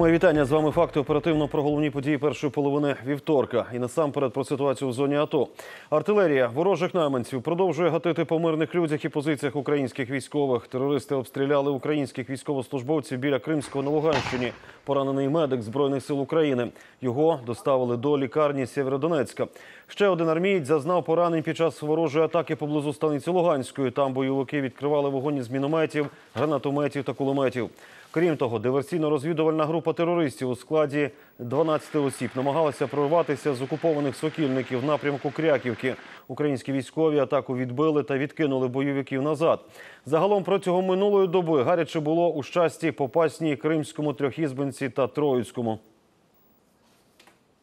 Моє вітання з вами. Факти оперативно про головні події першої половини вівторка. І насамперед про ситуацію в зоні АТО. Артилерія ворожих найманців продовжує гатити по мирних людях і позиціях українських військових. Терористи обстріляли українських військовослужбовців біля Кримського на Луганщині. Поранений медик збройних сил України. Його доставили до лікарні Сєвєродонецька. Ще один армієць зазнав поранень під час ворожої атаки поблизу станиці Луганської. Там бойовики відкривали вогонь із мінометів, гранатометів та кулеметів. Крім того, диверсійно-розвідувальна група терористів у складі 12 осіб намагалася прорватися з окупованих сокільників в напрямку Кряківки. Українські військові атаку відбили та відкинули бойовиків назад. Загалом протягом минулої доби гаряче було у щасті Попасній, Кримському, Трьохізбинці та Троїцькому.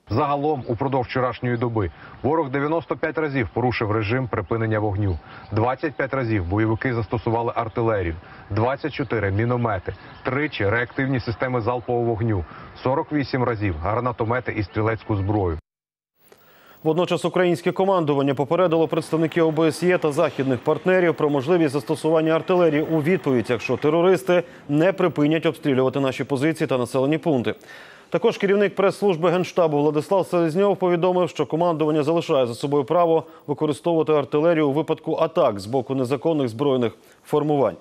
Загалом, упродовж вчорашньої доби, ворог 95 разів порушив режим припинення вогню. 25 разів бойовики застосували артилерію, 24 – міномети, тричі реактивні системи залпового вогню, 48 разів гранатомети і стрілецьку зброю. Водночас українське командування попередило представників ОБСЄ та західних партнерів про можливість застосування артилерії у відповідь, якщо терористи не припинять обстрілювати наші позиції та населені пункти. Також керівник прес-служби генштабу Владислав Селезньов повідомив, що командування залишає за собою право використовувати артилерію у випадку атак з боку незаконних збройних формувань.